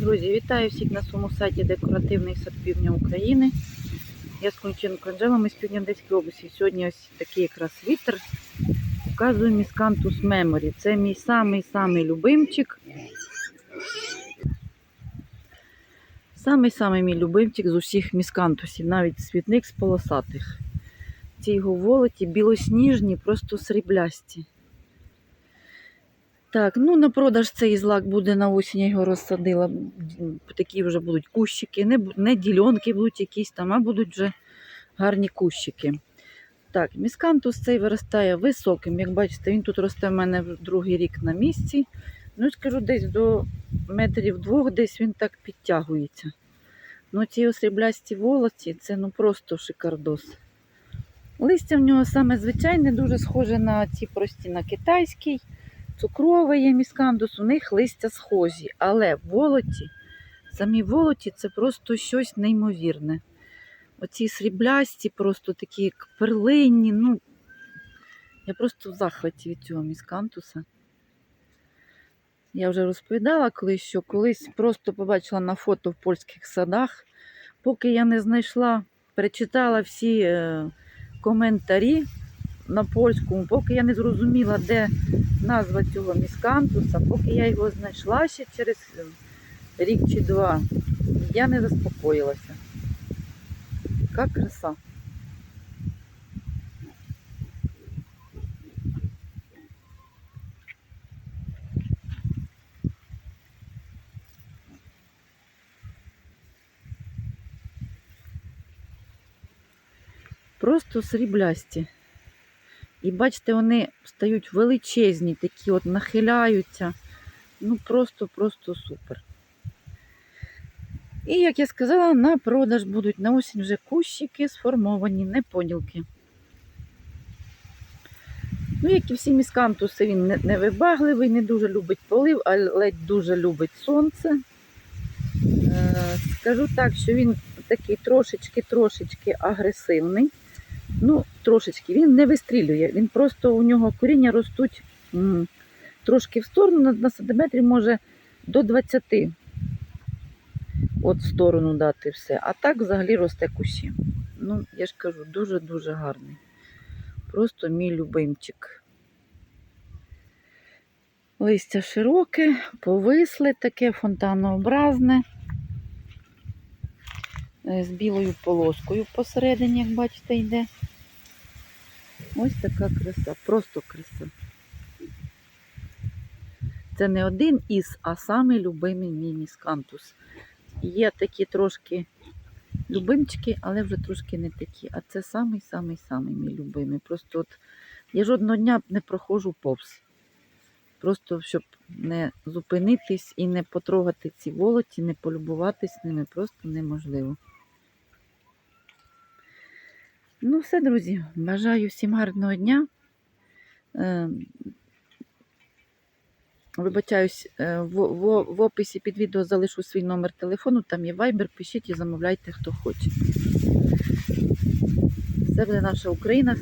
Друзі, вітаю всіх на своєму сайті Декоративний сад Півдня України. Я з Конченко Анжела, ми з Півдня Одеської області. Сьогодні ось такий якраз вітер. Показую міскантус Memory. Це мій самий-самий любимчик. Самий-самий мій любимчик з усіх міскантусів, навіть світник з полосатих. Ці його волоті білосніжні, просто сріблясті. Так, ну на продаж цей злак буде на осінь, я його розсадила. Такі вже будуть кущики, не, не ділянки будуть якісь там, а будуть вже гарні кущики. Так, міскантус цей виростає високим. Як бачите, він тут росте в мене другий рік на місці. Ну, скажу, десь до метрів двох, десь він так підтягується. Ну, ці осріблясті волоці, це ну просто шикардос. Листя в нього саме звичайне, дуже схоже на ці прості на китайський цукровий є міскандус, у них листя схожі, але волоті, самі волоті це просто щось неймовірне. Оці сріблясті, просто такі як перлинні. Ну, я просто в захваті від цього міскантуса. Я вже розповідала колись, що колись просто побачила на фото в польських садах. Поки я не знайшла, перечитала всі е, коментарі на польському, поки я не зрозуміла, де назва цього міскантуса, поки я його знайшла ще через е, рік чи два, я не заспокоїлася. Яка краса. Просто сріблясті. І бачите, вони стають величезні, такі от нахиляються. Ну просто-просто супер. І, як я сказала, на продаж будуть на осінь вже кущики сформовані, не поділки. Ну, як і всі міскантуси, він не- невибагливий, не дуже любить полив, але дуже любить сонце. Е, Скажу так, що він такий трошечки-трошечки агресивний. Ну, трошечки, він не вистрілює, він просто у нього коріння ростуть м, трошки в сторону, на, на сантиметрів може до 20 от в сторону дати все. А так взагалі росте кущі. Ну, я ж кажу, дуже-дуже гарний. Просто мій любимчик. Листя широке, повисле, таке фонтанообразне. Е, З білою полоскою посередині, як бачите, йде. Ось така краса, просто краса. Це не один із, а самий любимий мій міскантус. Є такі трошки любимчики, але вже трошки не такі. А це самий-самий-самий мій любимий. Просто от я жодного дня не проходжу повз. Просто щоб не зупинитись і не потрогати ці волоті, не полюбуватись ними просто неможливо. Ну, все, друзі. Бажаю всім гарного дня. Е, Вибачаюсь, е, в, описі під відео залишу свій номер телефону, там є Viber, пишіть і замовляйте, хто хоче. Все буде наша Україна.